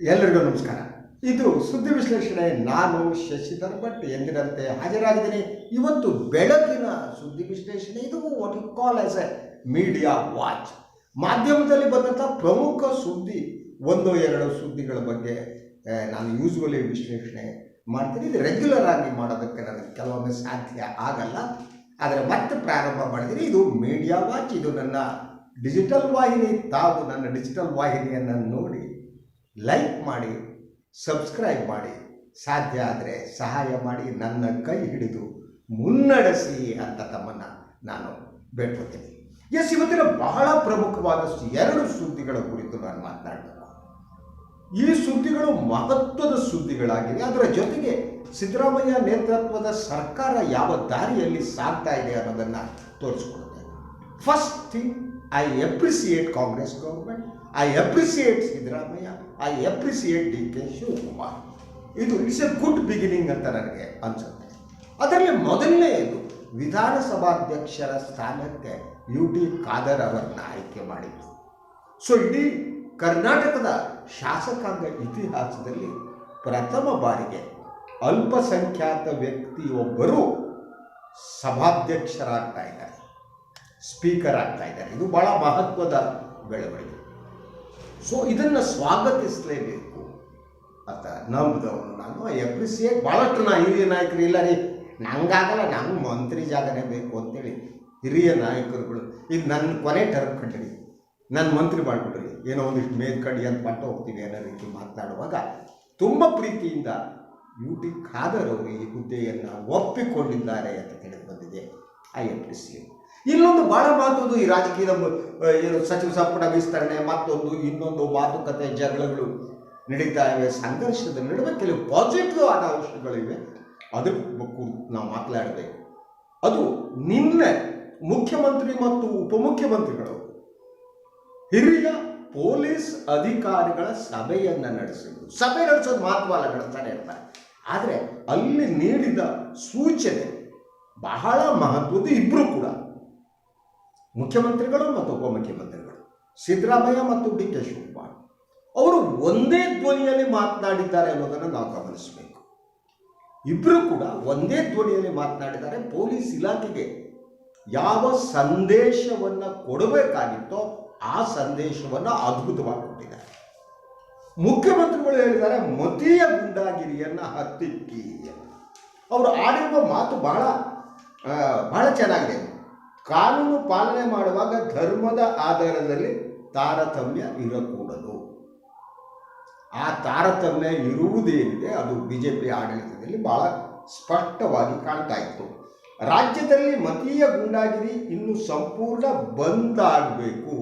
ಎಲ್ಲರಿಗೂ ನಮಸ್ಕಾರ. ಇದು ಸುದ್ದಿ ವಿಶ್ಲೇಷಣೆ. ನಾನು ಶಶಿಧರ್ ಭಟ್. ಎಂದಿನಂತೆ ಹಾಜರಾಗಿದ್ದೀನಿ. ಇವತ್ತು ಬೆಳಕಿನ ಸುದ್ದಿ ವಿಶ್ಲೇಷಣೆ. ಇದು what you call as a media watch ಮಾಧ್ಯಮದಲ್ಲಿ ಬಂದಂಥ ಪ್ರಮುಖ ಸುದ್ದಿ ಒಂದು, ಎರಡು ಸುದ್ದಿಗಳ ಬಗ್ಗೆ ನಾನು ಯೂಸ್ವಲಿ ವಿಶ್ಲೇಷಣೆ ಮಾಡ್ತೀನಿ. ಇದು ರೆಗ್ಯುಲರ್ ಆಗಿ ಮಾಡೋದಕ್ಕೆ ನನಗೆ ಕೆಲವೊಮ್ಮೆ ಸಾಧ್ಯ ಆಗಲ್ಲ. ಆದರೆ ಮತ್ತೆ ಪ್ರಾರಂಭ ಮಾಡಿದ್ರೆ ಇದು ಮೀಡಿಯಾ ವಾಚ್ ಇದು ನನ್ನ ಡಿಜಿಟಲ್ ವಾಹಿನಿ. ತಾವು ನನ್ನ ಡಿಜಿಟಲ್ ವಾಹಿನಿಯನ್ನು ನೋಡಿ ಲೈಕ್ ಮಾಡಿ ಸಬ್ಸ್ಕ್ರೈಬ್ ಮಾಡಿ, ಸಾಧ್ಯ ಆದರೆ ಸಹಾಯ ಮಾಡಿ ನನ್ನ ಕೈ ಹಿಡಿದು ಮುನ್ನಡೆಸಿ ಅಂತ ತಮ್ಮನ್ನು ನಾನು ಬೇಡ್ಕೊತೀನಿ. ಎಸ್, ಇವತ್ತಿನ ಬಹಳ ಪ್ರಮುಖವಾದಷ್ಟು ಎರಡು ಸುದ್ದಿಗಳ ಕುರಿತು ನಾನು ಮಾತನಾಡಬೇಕು. ಈ ಸುದ್ದಿಗಳು ಮಹತ್ವದ ಸುದ್ದಿಗಳಾಗಿವೆ. ಅದರ ಜೊತೆಗೆ ಸಿದ್ದರಾಮಯ್ಯ ನೇತೃತ್ವದ ಸರ್ಕಾರ ಯಾವ ದಾರಿಯಲ್ಲಿ ಸಾಗ್ತಾ ಇದೆ ಅನ್ನೋದನ್ನು ತೋರಿಸಿಕೊಡುತ್ತೆ. First thing I appreciate Congress government I appreciate Siddaramaiah I appreciate D K Shivakumar ಇದು ಇಟ್ಸ್ ಎ ಗುಡ್ ಬಿಗಿನಿಂಗ್ ಅಂತ ನನಗೆ ಅನಿಸುತ್ತೆ. ಅದರಲ್ಲಿ ಮೊದಲನೆಯದು ವಿಧಾನಸಭಾಧ್ಯಕ್ಷರ ಸ್ಥಾನಕ್ಕೆ ಯು ಟಿ ಖಾದರ್ ಅವರನ್ನ ಆಯ್ಕೆ ಮಾಡಿದ್ರು ಸೊ ಇಡೀ ಕರ್ನಾಟಕದ ಶಾಸಕಾಂಗ ಇತಿಹಾಸದಲ್ಲಿ ಪ್ರಥಮ ಬಾರಿಗೆ ಅಲ್ಪಸಂಖ್ಯಾತ ವ್ಯಕ್ತಿಯೊಬ್ಬರು ಸಭಾಧ್ಯಕ್ಷರಾಗ್ತಾ ಇದ್ದಾರೆ. ಸ್ಪೀಕರ್ ಆಗ್ತಾ ಇದ್ದಾರೆ. ಇದು ಬಹಳ ಮಹತ್ವದ ಬೆಳವಣಿಗೆ. ಸೊ ಇದನ್ನು ಸ್ವಾಗತಿಸಲೇಬೇಕು ಅಂತ ನಂಬಿದವನು ನಾನು. ಐ ಅಪ್ರಿಸಿಯೇಟ್ ಭಾಳಷ್ಟು ನಾ ಹಿರಿಯ ನಾಯಕರು ಇಲ್ಲ ರೀ ನಂಗಾಗಲ್ಲ ನಂಗೆ ಮಂತ್ರಿ ಜಾಗನೇ ಬೇಕು ಅಂತೇಳಿ ಹಿರಿಯ ನಾಯಕರುಗಳು. ಈಗ ನನ್ನ ಕೊನೆ ಟರ್ಮ್ ಕಟ್ಟಿರಿ. ನನ್ನ ಮಂತ್ರಿ ಮಾಡಿಬಿಡ್ರಿ. ಏನೋ ಒಂದಿಷ್ಟು ಮೇಲ್ಕಡಿ ಅಂತ ಪಟ್ಟ ಹೋಗ್ತೀವಿ ಅನ್ನೋ ರೀತಿ ಮಾತನಾಡುವಾಗ ತುಂಬ ಪ್ರೀತಿಯಿಂದ ಯು ಟಿ ಖಾದರ್ ಅವರು ಈ ಹುದ್ದೆಯನ್ನು ಒಪ್ಪಿಕೊಂಡಿದ್ದಾರೆ ಅಂತ ತಿಳಿದು ಬಂದಿದೆ. ಐ ಅಪ್ರಿಸಿಯೇಟ್ ಇನ್ನೊಂದು ಬಹಳ ಮಹತ್ವದ್ದು ಈ ರಾಜಕೀಯದ ಏನು ಸಚಿವ ಸಂಪುಟ ವಿಸ್ತರಣೆ ಮತ್ತೊಂದು ಇನ್ನೊಂದು ಮಾತುಕತೆ ಜಗಳಗಳು ನಡೀತಾ ಇವೆ. ಸಂಘರ್ಷದ ನಡುವೆ ಕೆಲವು ಪಾಸಿಟಿವ್ ಆದ ಅಂಶಗಳಿವೆ ಅದ್ರ ನಾವು ಮಾತನಾಡಬೇಕು ಅದು ನಿನ್ನೆ ಮುಖ್ಯಮಂತ್ರಿ ಮತ್ತು ಉಪಮುಖ್ಯಮಂತ್ರಿಗಳು ಹಿರಿಯ ಪೊಲೀಸ್ ಅಧಿಕಾರಿಗಳ ಸಭೆಯನ್ನು ನಡೆಸಿದ್ರು. ಸಭೆ ನಡೆಸೋದು ಮಹತ್ವಲ್ಲ ನಡೆಸ್ತಾನೆ ಇರ್ತಾರೆ ಆದರೆ ಅಲ್ಲಿ ನೀಡಿದ ಸೂಚನೆ ಬಹಳ ಮಹತ್ವದ್ದು ಇಬ್ಬರು ಕೂಡ. ಮುಖ್ಯಮಂತ್ರಿಗಳು ಮತ್ತು ಉಪಮುಖ್ಯಮಂತ್ರಿಗಳು, ಸಿದ್ದರಾಮಯ್ಯ ಮತ್ತು ಡಿ ಕೆ ಶಿವಕುಮಾರ್, ಅವರು ಒಂದೇ ಧ್ವನಿಯಲ್ಲಿ ಮಾತನಾಡಿದ್ದಾರೆ ಅನ್ನೋದನ್ನು ನಾವು ಗಮನಿಸಬೇಕು. ಇಬ್ಬರು ಕೂಡ ಒಂದೇ ಧ್ವನಿಯಲ್ಲಿ ಮಾತನಾಡಿದ್ದಾರೆ, ಪೊಲೀಸ್ ಇಲಾಖೆಗೆ ಯಾವ ಸಂದೇಶವನ್ನು ಕೊಡಬೇಕಾಗಿತ್ತೋ ಆ ಸಂದೇಶವನ್ನು ಅದ್ಭುತವಾಗಿ ಕೊಟ್ಟಿದ್ದಾರೆ. ಮುಖ್ಯಮಂತ್ರಿಗಳು ಹೇಳಿದ್ದಾರೆ, ಮತೀಯ ಗುಂಡಾಗಿರಿಯನ್ನು ಹತ್ತಿಕ್ಕಿ ಅವರು ಆಡಿರುವ ಮಾತು ಬಹಳ ಬಹಳ ಚೆನ್ನಾಗಿದೆ. ಕಾನೂನು ಪಾಲನೆ ಮಾಡುವಾಗ ಧರ್ಮದ ಆಧಾರದಲ್ಲಿ ತಾರತಮ್ಯ ಇರಕೂಡದು. ಆ ತಾರತಮ್ಯ ಇರುವುದೇನಿದೆ ಅದು ಬಿ ಜೆ ಪಿ ಆಡಳಿತದಲ್ಲಿ ಬಹಳ ಸ್ಪಷ್ಟವಾಗಿ ಕಾಣ್ತಾ ಇತ್ತು. ರಾಜ್ಯದಲ್ಲಿ ಮತೀಯ ಗುಂಡಾಗಿರಿ ಇನ್ನು ಸಂಪೂರ್ಣ ಬಂದ್ ಆಗಬೇಕು.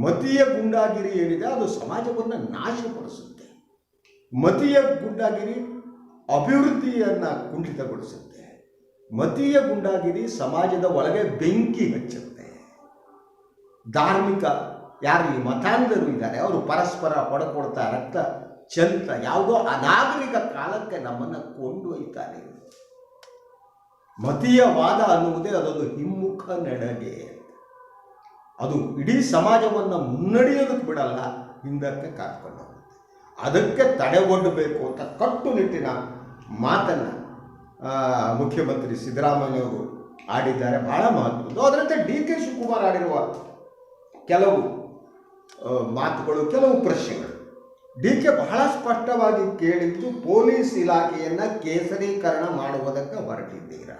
ಮತೀಯ ಗುಂಡಾಗಿರಿ ಏನಿದೆ ಅದು ಸಮಾಜವನ್ನು ನಾಶಪಡಿಸುತ್ತೆ. ಮತೀಯ ಗುಂಡಾಗಿರಿ ಅಭಿವೃದ್ಧಿಯನ್ನು ಕುಂಠಿತಗೊಳಿಸುತ್ತೆ. ಮತೀಯ ಗುಂಡಾಗಿರಿ ಸಮಾಜದ ಒಳಗೆ ಬೆಂಕಿ ಹಚ್ಚುತ್ತೆ. ಧಾರ್ಮಿಕ ಯಾರು ಈ ಮತಾಂಧರು ಇದ್ದಾರೆ, ಅವರು ಪರಸ್ಪರ ಹೊಡಕೊಡ್ತಾ ರಕ್ತ ಚಂತ ಯಾವುದೋ ಅನಾಗರಿಕ ಕಾಲಕ್ಕೆ ನಮ್ಮನ್ನು ಕೊಂಡೊಯ್ತಾರೆ. ಮತೀಯವಾದ ಅನ್ನುವುದೇ ಅದೊಂದು ಹಿಮ್ಮುಖ ನಡಗೆ ಅದು ಇಡೀ ಸಮಾಜವನ್ನು ಮುನ್ನಡೆಯೋದಕ್ಕೆ ಬಿಡಲ್ಲ, ಹಿಂದಕ್ಕೆ ಹೋಗುತ್ತೆ. ಅದಕ್ಕೆ ತಡೆ ಒಡ್ಡಬೇಕು ಅಂತ ಕಟ್ಟುನಿಟ್ಟಿನ ಮಾತನ್ನು ಮುಖ್ಯಮಂತ್ರಿ ಸಿದ್ದರಾಮಯ್ಯ ಅವರು ಆಡಿದ್ದಾರೆ ಬಹಳ ಮಹತ್ವದ್ದು. ಅದರಂತೆ ಡಿ ಕೆ ಶಿವಕುಮಾರ್ ಆಡಿರುವ ಕೆಲವು ಮಾತುಗಳು, ಕೆಲವು ಪ್ರಶ್ನೆಗಳು. ಡಿ ಕೆ ಬಹಳ ಸ್ಪಷ್ಟವಾಗಿ ಕೇಳಿದ್ದು ಪೊಲೀಸ್ ಇಲಾಖೆಯನ್ನು ಕೇಸರೀಕರಣ ಮಾಡುವುದಕ್ಕೆ ಹೊರಟಿದ್ದೀರಾ.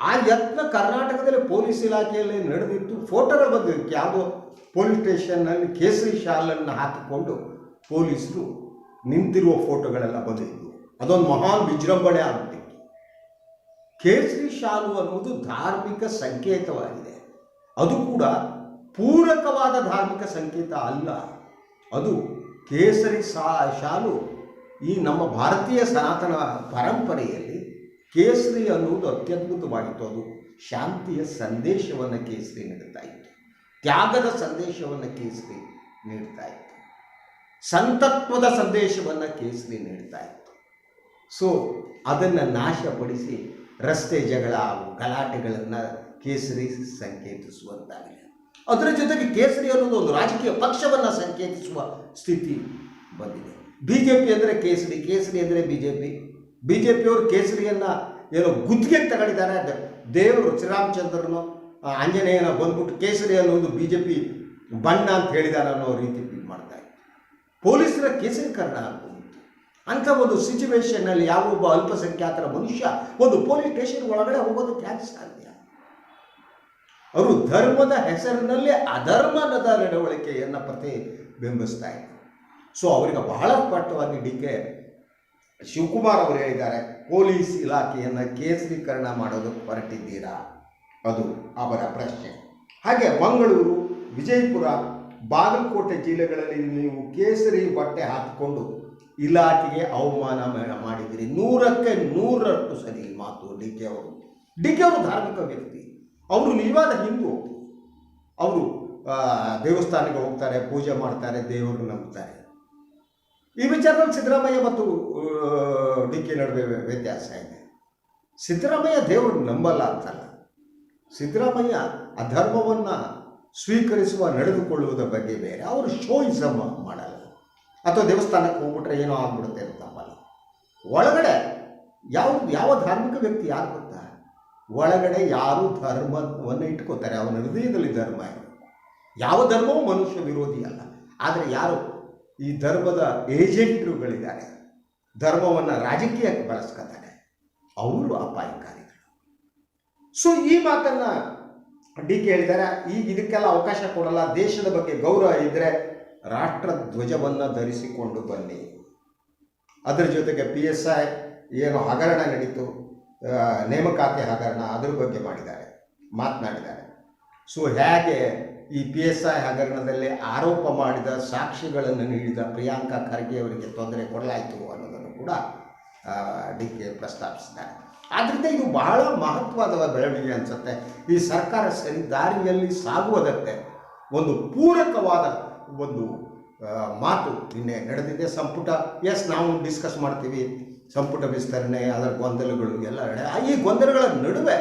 ಆ ಯತ್ನ ಕರ್ನಾಟಕದಲ್ಲಿ ಪೊಲೀಸ್ ಇಲಾಖೆಯಲ್ಲಿ ನಡೆದಿತ್ತು ಫೋಟೋಗಳು ಬಂದಿದ್ದಕ್ಕೆ ಯಾವುದೋ ಪೊಲೀಸ್ ಸ್ಟೇಷನ್ನಲ್ಲಿ ಕೇಸರಿ ಶಾಲನ್ನು ಹಾಕಿಕೊಂಡು ಪೊಲೀಸರು ನಿಂತಿರುವ ಫೋಟೋಗಳೆಲ್ಲ ಬಂದಿದ್ವು ಅದೊಂದು ಮಹಾನ್ ವಿಜೃಂಭಣೆ ಆಗ್ಬಿಟ್ಟಿತ್ತು. ಕೇಸರಿ ಶಾಲು ಅನ್ನುವುದು ಧಾರ್ಮಿಕ ಸಂಕೇತವಾಗಿದೆ. ಅದು ಕೂಡ ಪೂರಕವಾದ ಧಾರ್ಮಿಕ ಸಂಕೇತ ಅಲ್ಲ. ಅದು ಕೇಸರಿ ಸಾ ಶಾಲು ಈ ನಮ್ಮ ಭಾರತೀಯ ಸನಾತನ ಪರಂಪರೆಯಲ್ಲಿ ಕೇಸರಿ ಅನ್ನುವುದು ಅತ್ಯದ್ಭುತವಾಗಿತ್ತು. ಅದು ಶಾಂತಿಯ ಸಂದೇಶವನ್ನು ಕೇಸರಿ ನೀಡುತ್ತಾ ಇತ್ತು. ತ್ಯಾಗದ ಸಂದೇಶವನ್ನು ಕೇಸರಿ ನೀಡ್ತಾ ಇತ್ತು. ಸಂತತ್ವದ ಸಂದೇಶವನ್ನು ಕೇಸರಿ ನೀಡ್ತಾ ಇತ್ತು. ಸೊ ಅದನ್ನು ನಾಶಪಡಿಸಿ ರಸ್ತೆ ಜಗಳ, ಗಲಾಟೆಗಳನ್ನು ಕೇಸರಿ ಸಂಕೇತಿಸುವಂತಾಗಿದೆ. ಅದರ ಜೊತೆಗೆ ಕೇಸರಿ ಅನ್ನೋದು ಒಂದು ರಾಜಕೀಯ ಪಕ್ಷವನ್ನು ಸಂಕೇತಿಸುವ ಸ್ಥಿತಿ ಬಂದಿದೆ. ಬಿ ಜೆ ಪಿ ಅಂದರೆ ಕೇಸರಿ ಕೇಸರಿ ಅಂದರೆ B J P B J ಪಿಯವರು ಕೇಸರಿಯನ್ನು ಏನೋ ಗುತ್ತಿಗೆ ತಗೊಂಡಿದ್ದಾರೆ ದೇವರು ಶ್ರೀರಾಮಚಂದ್ರನು ಆಂಜನೇಯನ ಬಂದ್ಬಿಟ್ಟು ಕೇಸರಿ ಅನ್ನೋದು ಬಿ ಜೆ ಪಿ ಬಣ್ಣ ಅಂತ ಹೇಳಿದ್ದಾರೆ ಅನ್ನೋ ರೀತಿ ಮಾಡ್ತಾ ಇತ್ತು ಪೊಲೀಸರ ಕೇಸರೀಕರಣ ಅಂಥ ಒಂದು ಸಿಚುವೇಶನ್ನಲ್ಲಿ ಯಾವೊಬ್ಬ ಅಲ್ಪಸಂಖ್ಯಾತರ ಮನುಷ್ಯ ಒಂದು ಪೊಲೀಸ್ ಸ್ಟೇಷನ್ ಒಳಗಡೆ ಹೋಗೋದಕ್ಕೆ ಯಾಕೆ ಸಾಧ್ಯ? ಅವರು ಧರ್ಮದ ಹೆಸರಿನಲ್ಲಿ ಅಧರ್ಮದ ನಡವಳಿಕೆಯನ್ನು ಪ್ರತಿಬಿಂಬಿಸ್ತಾ ಇದ್ದಾರೆ. ಸೊ ಅವರಿಗೆ ಬಹಳ ಸ್ಪಷ್ಟವಾಗಿ ಡಿ ಕೆ ಶಿವಕುಮಾರ್ ಅವರು ಹೇಳಿದ್ದಾರೆ, ಪೊಲೀಸ್ ಇಲಾಖೆಯನ್ನು ಕೇಸರೀಕರಣ ಮಾಡೋದು ಹೊರಟಿದ್ದೀರಾ? ಅದು ಅವರ ಪ್ರಶ್ನೆ. ಹಾಗೆ ಮಂಗಳೂರು, ವಿಜಯಪುರ ಬಾಗಲಕೋಟೆ ಜಿಲ್ಲೆಗಳಲ್ಲಿ ನೀವು ಕೇಸರಿ ಬಟ್ಟೆ ಹಾಕಿಕೊಂಡು ಇಲಾಖೆಗೆ ಅವಮಾನ ಮಾಡಿದಿರಿ ನೂರಕ್ಕೆ ನೂರರಷ್ಟು ಸರಿ ಮಾತು ಡಿ ಕೆ ಅವರು. ಡಿ ಕೆ ಅವರು ಧಾರ್ಮಿಕ ವ್ಯಕ್ತಿ. ಅವರು ನಿಜವಾದ ಹಿಂದೂ. ಅವರು ದೇವಸ್ಥಾನಕ್ಕೆ ಹೋಗ್ತಾರೆ, ಪೂಜೆ ಮಾಡ್ತಾರೆ ದೇವರು ನಂಬ್ತಾರೆ. ಈ ವಿಚಾರದಲ್ಲಿ ಸಿದ್ದರಾಮಯ್ಯ ಮತ್ತು ಡಿ ಕೆ ನಡುವೆ ವ್ಯತ್ಯಾಸ ಇದೆ. ಸಿದ್ದರಾಮಯ್ಯ ದೇವರು ನಂಬಲ್ಲ ಅಂತಲ್ಲ. ಸಿದ್ದರಾಮಯ್ಯ ಅಧರ್ಮವನ್ನು ಧರ್ಮವನ್ನು ಸ್ವೀಕರಿಸುವ ನಡೆದುಕೊಳ್ಳುವುದರ ಬಗ್ಗೆ ಬೇರೆ. ಅವರು ಶೋಯಿಸಮ್ ಮಾಡಲ್ಲ. ಅಥವಾ ದೇವಸ್ಥಾನಕ್ಕೆ ಹೋಗ್ಬಿಟ್ರೆ ಏನೋ ಆಗ್ಬಿಡುತ್ತೆ ಅಂತ ಒಳಗಡೆ ಯಾವ ಯಾವ ಧಾರ್ಮಿಕ ವ್ಯಕ್ತಿ ಯಾರು ಗೊತ್ತಾ? ಒಳಗಡೆ ಯಾರು ಧರ್ಮವನ್ನು ಇಟ್ಕೋತಾರೆ? ಅವನ ಹೃದಯದಲ್ಲಿ ಧರ್ಮ ಇರುತ್ತೆ ಯಾವ ಧರ್ಮವೂ ಮನುಷ್ಯ ವಿರೋಧಿ ಅಲ್ಲ. ಆದರೆ ಯಾರು? ಈ ಧರ್ಮದ ಏಜೆಂಟ್ರುಗಳಿದ್ದಾರೆ. ಧರ್ಮವನ್ನು ರಾಜಕೀಯಕ್ಕೆ ಬಳಸ್ಕೊತಾರೆ. ಅವರು ಅಪಾಯಕಾರಿಗಳು. ಸೊ ಈ ಮಾತನ್ನ ಡಿ ಕೆ ಹೇಳಿದ್ದಾರೆ ಈಗ ಇದಕ್ಕೆಲ್ಲ ಅವಕಾಶ ಕೊಡಲ್ಲ. ದೇಶದ ಬಗ್ಗೆ ಗೌರವ ಇದ್ದರೆ ರಾಷ್ಟ್ರ ಧ್ವಜವನ್ನು ಧರಿಸಿಕೊಂಡು ಬನ್ನಿ. ಅದರ ಜೊತೆಗೆ ಪಿ ಎಸ್ ಐ ಏನು ಹಗರಣ ನಡೀತು ನೇಮಕಾತಿ ಹಗರಣ ಅದ್ರ ಬಗ್ಗೆ ಮಾಡಿದ್ದಾರೆ, ಮಾತನಾಡಿದ್ದಾರೆ. ಸೊ ಹೇಗೆ ಈ ಪಿ ಎಸ್ ಐ ಹಗರಣದಲ್ಲಿ ಆರೋಪ ಮಾಡಿದ, ಸಾಕ್ಷಿಗಳನ್ನು ನೀಡಿದ ಪ್ರಿಯಾಂಕಾ ಖರ್ಗೆ ಅವರಿಗೆ ತೊಂದರೆ ಕೊಡಲಾಯಿತು ಅನ್ನೋದನ್ನು ಕೂಡ ಡಿ ಕೆ ಪ್ರಸ್ತಾಪಿಸಿದ್ದಾರೆ. ಆದ್ದರಿಂದ ಇದು ಬಹಳ ಮಹತ್ವದ ಬೆಳವಣಿಗೆ ಅನಿಸುತ್ತೆ. ಈ ಸರ್ಕಾರ ಸರಿ ದಾರಿಯಲ್ಲಿ ಸಾಗುವುದಕ್ಕೆ ಒಂದು ಪೂರಕವಾದ ಒಂದು ಮಾತು ನಿನ್ನೆ ನಡೆದಿದೆ. ಸಂಪುಟ ಎಸ್ ನಾವು ಡಿಸ್ಕಸ್ ಮಾಡ್ತೀವಿ. ಸಂಪುಟ ವಿಸ್ತರಣೆ, ಅದರ ಗೊಂದಲಗಳು ಎಲ್ಲ ಈ ಗೊಂದಲಗಳ ನಡುವೆ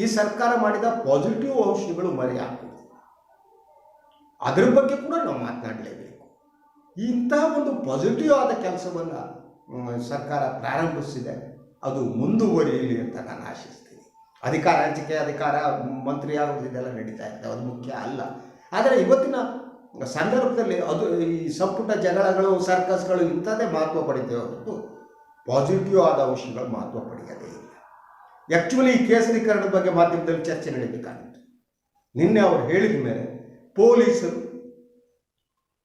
ಈ ಸರ್ಕಾರ ಮಾಡಿದ ಪಾಸಿಟಿವ್ ಅಂಶಗಳು ಮರೆಯಾಗ್ತದೆ ಅದರ ಬಗ್ಗೆ ಕೂಡ ನಾವು ಮಾತನಾಡಲೇಬೇಕು. ಇಂತಹ ಒಂದು ಪಾಸಿಟಿವ್ ಆದ ಕೆಲಸವನ್ನು ಸರ್ಕಾರ ಪ್ರಾರಂಭಿಸಿದೆ. ಅದು ಮುಂದುವರಿಯಲಿ ಅಂತ ನಾನು ಆಶಿಸ್ತೀನಿ. ಅಧಿಕಾರ ಹಂಚಿಕೆ, ಅಧಿಕಾರ ಮಂತ್ರಿ ಆಗೋದು ಇದೆಲ್ಲ ನಡೀತಾ ಇರ್ತದೆ ಅದು ಮುಖ್ಯ ಅಲ್ಲ. ಆದರೆ ಇವತ್ತಿನ ಸಂದರ್ಭದಲ್ಲಿ ಅದು ಈ ಸಂಪುಟ ಜಗಳಗಳು, ಸರ್ಕಸ್ಗಳು ಇಂಥದ್ದೇ ಮಹತ್ವ ಪಡಿತೇವೆ ಹೊರತು ಪಾಸಿಟಿವ್ ಆದ ಅಂಶಗಳು ಮಹತ್ವ ಪಡೆಯೋದೇ ಇಲ್ಲ. ಆ್ಯಕ್ಚುಲಿ ಈ ಕೇಸರೀಕರಣದ ಬಗ್ಗೆ ಮಾಧ್ಯಮದಲ್ಲಿ ಚರ್ಚೆ ನಡೀಬೇಕಾಗಿತ್ತು. ನಿನ್ನೆ ಅವರು ಹೇಳಿದ ಮೇಲೆ ಪೊಲೀಸರು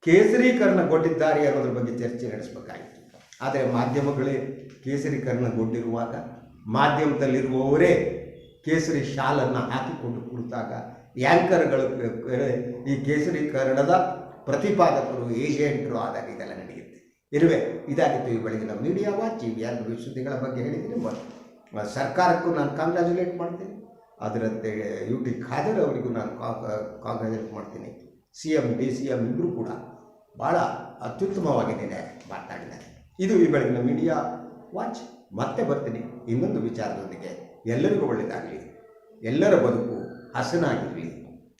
ಕೇಸರೀಕರಣಗೊಂಡಿದ್ದಾರೆ ಅನ್ನೋದ್ರ ಬಗ್ಗೆ ಚರ್ಚೆ ನಡೆಸಬೇಕಾಗಿತ್ತು. ಆದರೆ ಮಾಧ್ಯಮಗಳೇ ಕೇಸರೀಕರಣಗೊಂಡಿರುವಾಗ ಮಾಧ್ಯಮದಲ್ಲಿರುವವರೇ ಕೇಸರಿ ಶಾಲನ್ನು ಹಾಕಿಕೊಂಡು ಕುಳಿತಾಗ ಯಾಂಕರ್ಗಳು ಈ ಕೇಸರೀಕರಣದ ಪ್ರತಿಪಾದಕರು, ಏಜೆಂಟರು ಆದಾಗ ಇದೆಲ್ಲ ನಡೆಯುತ್ತೆ. ಇರುವೆ, ಇದಾಗಿತ್ತು ಈ ಬೆಳಗಿನ ಮೀಡಿಯಾ ವಾಚ್. ಎರಡು ಸುದ್ದಿಗಳ ಬಗ್ಗೆ ಹೇಳಿದ್ದೀನಿ ಸರ್ಕಾರಕ್ಕೂ ನಾನು ಕಾಂಗ್ರ್ಯಾಚುಲೇಟ್ ಮಾಡ್ತೀನಿ. ಅದರಂತೆ ಯು ಟಿ ಖಾದರ್ ಅವರಿಗೂ ನಾನು ಕಾಂಗ್ರ್ಯಾಚುಲೇಟ್ ಮಾಡ್ತೀನಿ. C M D C M ಇಬ್ಬರು ಕೂಡ ಭಾಳ ಅತ್ಯುತ್ತಮವಾಗಿ ನಿನ್ನೆ ಮಾತನಾಡಿದ್ದಾರೆ. ಇದು ಈ ಬೆಳಗಿನ ಮೀಡಿಯಾ ವಾಚ್ ಮತ್ತೆ ಬರ್ತೀನಿ. ಇನ್ನೊಂದು ವಿಚಾರದೊಂದಿಗೆ ಎಲ್ಲರಿಗೂ ಒಳ್ಳೆಯದಾಗಲಿ ಎಲ್ಲರ ಬದುಕು ಹಸನಾಗಿರಲಿ.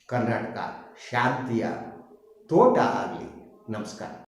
ಕರ್ನಾಟಕ ಶಾಂತಿಯ ತೋಟ ಆಗಲಿ. ನಮಸ್ಕಾರ.